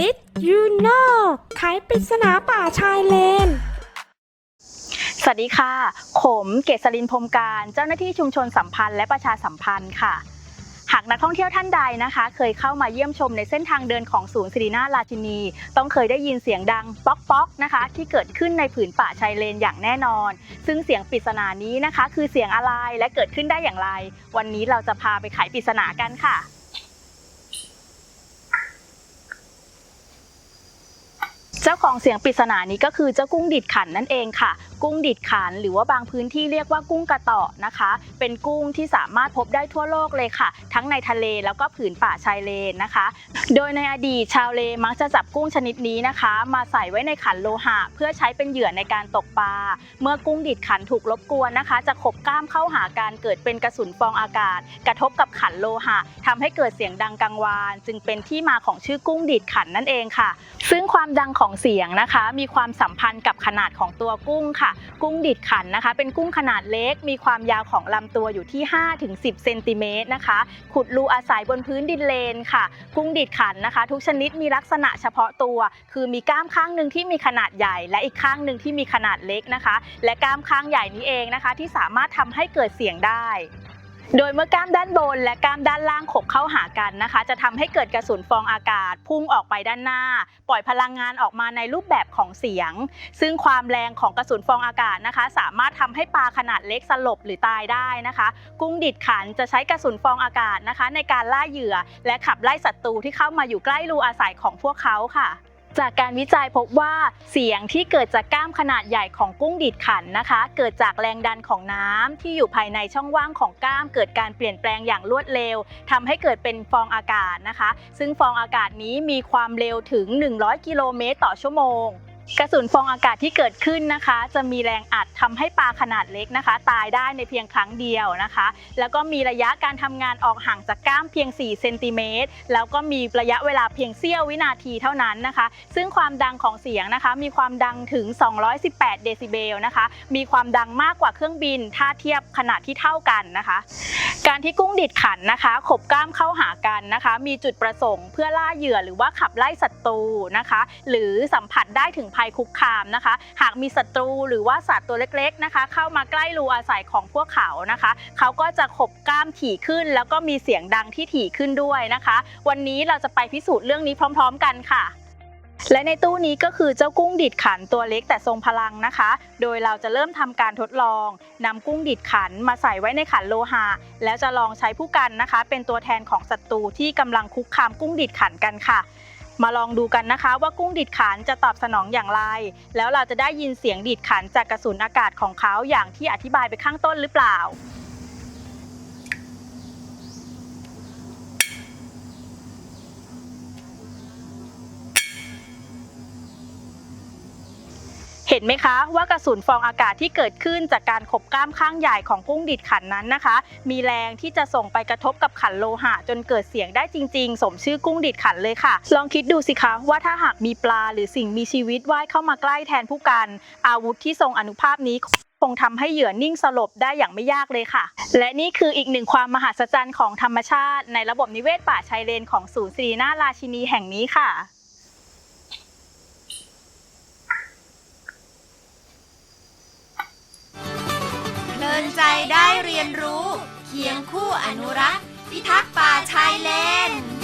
Did you know ไขปริศนาป่าชายเลน สวัสดีค่ะ ผมเกษรินพรมการ เจ้าหน้าที่ชุมชนสัมพันธ์และประชาสัมพันธ์ค่ะ หากนักท่องเที่ยวท่านใดนะคะ เคยเข้ามาเยี่ยมชมในเส้นทางเดินของศูนย์สิรินาราชินี ต้องเคยได้ยินเสียงดังป๊อกป๊อกนะคะ ที่เกิดขึ้นในผืนป่าชายเลนอย่างแน่นอน ซึ่งเสียงปริศนานี้นะคะ คือเสียงอะไรและเกิดขึ้นได้อย่างไร วันนี้เราจะพาไปไขปริศนากันค่ะ เจ้าของเสียงปริศนานี้ก็คือเจ้ากุ้งดิดขันนั่นเองค่ะ กุ้งดิดขันหรือว่าบางพื้นที่เรียกว่ากุ้งกระต่อนะคะ เป็นกุ้งที่สามารถพบได้ทั่วโลกเลยค่ะ ทั้งในทะเลแล้วก็ผืนป่าชายเลนนะคะ โดยในอดีตชาวเลมักจะจับกุ้งชนิดนี้นะคะ มาใส่ไว้ในขันโลหะ เพื่อใช้เป็นเหยื่อในการตกปลาเมื่อกุ้งดิดขันถูกรบกวนนะคะ จะขบกล้ามเข้าหาการเกิดเป็นกระสุนฟองอากาศ กระทบกับขันโลหะทำให้เกิดเสียงดังกังวาน จึงเป็นที่มาของชื่อกุ้งดิดขันนั่นเองค่ะ ซึ่งความดังของเสียงนะคะ มีความสัมพันธ์กับขนาดของตัวกุ้งค่ะ กุ้งดิดขันนะคะ เป็นกุ้งขนาดเล็ก มีความยาวของลำตัวอยู่ที่ 5-10 เซนติเมตรนะคะ ขุดรูอาศัยบนพื้นดินเลนค่ะ กุ้งดิดขันนะคะ ทุกชนิดมีลักษณะเฉพาะตัว คือมีกล้ามข้างหนึ่งที่มีขนาดใหญ่ และอีกข้างหนึ่งที่มีขนาดเล็กนะคะ และกล้ามข้างใหญ่นี้เองนะคะ ที่สามารถทำให้เกิดเสียงได้ โดยเมื่อกล้ามด้านบนและกล้ามด้านล่างขบเข้าหากันนะคะ จะทำให้เกิดกระสุนฟองอากาศ พุ่งออกไปด้านหน้า ปล่อยพลังงานออกมาในรูปแบบของเสียง ซึ่งความแรงของกระสุนฟองอากาศนะคะ สามารถทำให้ปลาขนาดเล็กสลบหรือตายได้นะคะ กุ้งดิดขันจะใช้กระสุนฟองอากาศนะคะ ในการล่าเหยื่อ และขับไล่ศัตรูที่เข้ามาอยู่ใกล้รูอาศัยของพวกเขาค่ะ จากการวิจัยพบว่าเสียงที่เกิดจากกล้ามขนาดใหญ่ของกุ้งดิดขันนะคะ เกิดจากแรงดันของน้ำที่อยู่ภายในช่องว่างของกล้าม เกิดการเปลี่ยนแปลงอย่างรวดเร็วทำให้เกิดเป็นฟองอากาศนะคะ ซึ่งฟองอากาศนี้มีความเร็วถึง 100 กิโลเมตรต่อชั่วโมง กระสุนฟองอากาศที่เกิดขึ้นนะคะ จะมีแรงอัดทำให้ปลาขนาดเล็กนะคะ ตายได้ในเพียงครั้งเดียวนะคะ แล้วก็มีระยะการทำงานออกห่างจากก้ามเพียง 4 เซนติเมตร แล้วก็มีระยะเวลาเพียงเสี้ยววินาทีเท่านั้นนะคะ ซึ่งความดังของเสียงนะคะ มีความดังถึง 218 เดซิเบลนะคะ มีความดังมากกว่าเครื่องบิน ถ้าเทียบขนาดที่เท่ากันนะคะ การที่กุ้งดิดขันนะคะ ขบก้ามเข้าหากันนะคะ มีจุดประสงค์เพื่อล่าเหยื่อหรือว่าขับไล่ศัตรูนะคะ หรือสัมผัสได้ถึงภัยคุกคามนะคะ หากมีศัตรูหรือว่าสัตว์ตัวเล็กๆนะคะ เข้ามาใกล้รูอาศัยของพวกเขานะคะ เขาก็จะขบกล้ามถี่ขึ้น แล้วก็มีเสียงดังที่ถี่ขึ้นด้วยนะคะ วันนี้เราจะไปพิสูจน์เรื่องนี้พร้อม ๆ กันค่ะและในตู้นี้ก็คือเจ้ากุ้งดิดขันตัวเล็กแต่ทรงพลังนะคะ โดยเราจะเริ่มทำการทดลองนำกุ้งดิดขันมาใส่ไว้ในขันโลหะ แล้วจะลองใช้ผู้กันนะคะ เป็นตัวแทนของศัตรูที่กำลังคุกคามกุ้งดิดขันกันค่ะ มาลองดูกันนะคะ ว่ากุ้งดิดขานจะตอบสนองอย่างไร แล้วเราจะได้ยินเสียงดิดขานจากกระสุนอากาศของเขาอย่างที่อธิบายไปข้างต้นหรือเปล่า เห็นไหมคะว่ากระสุนฟองอากาศที่เกิดขึ้นจากการขบกล้ามข้างใหญ่ของกุ้งดิดขันนั้นนะคะ มีแรงที่จะส่งไปกระทบกับขันโลหะ จนเกิดเสียงได้จริง ๆ สมชื่อกุ้งดิดขันเลยค่ะ ลองคิดดูสิคะว่าถ้าหากมีปลาหรือสิ่งมีชีวิตว่ายเข้ามาใกล้แทนผู้กันอาวุธที่ทรงอนุภาพนี้คงทำให้เหยื่อนิ่งสลบได้อย่างไม่ยากเลยค่ะ และนี่คืออีกหนึ่งความมหัศจรรย์ของธรรมชาติ ในระบบนิเวศป่าชายเลนของศูนย์ศรินาราชินีแห่งนี้ค่ะ นใจได้เรียนรู้ เคียงคู่อนุรักษ์พิทักษ์ป่าชายเลน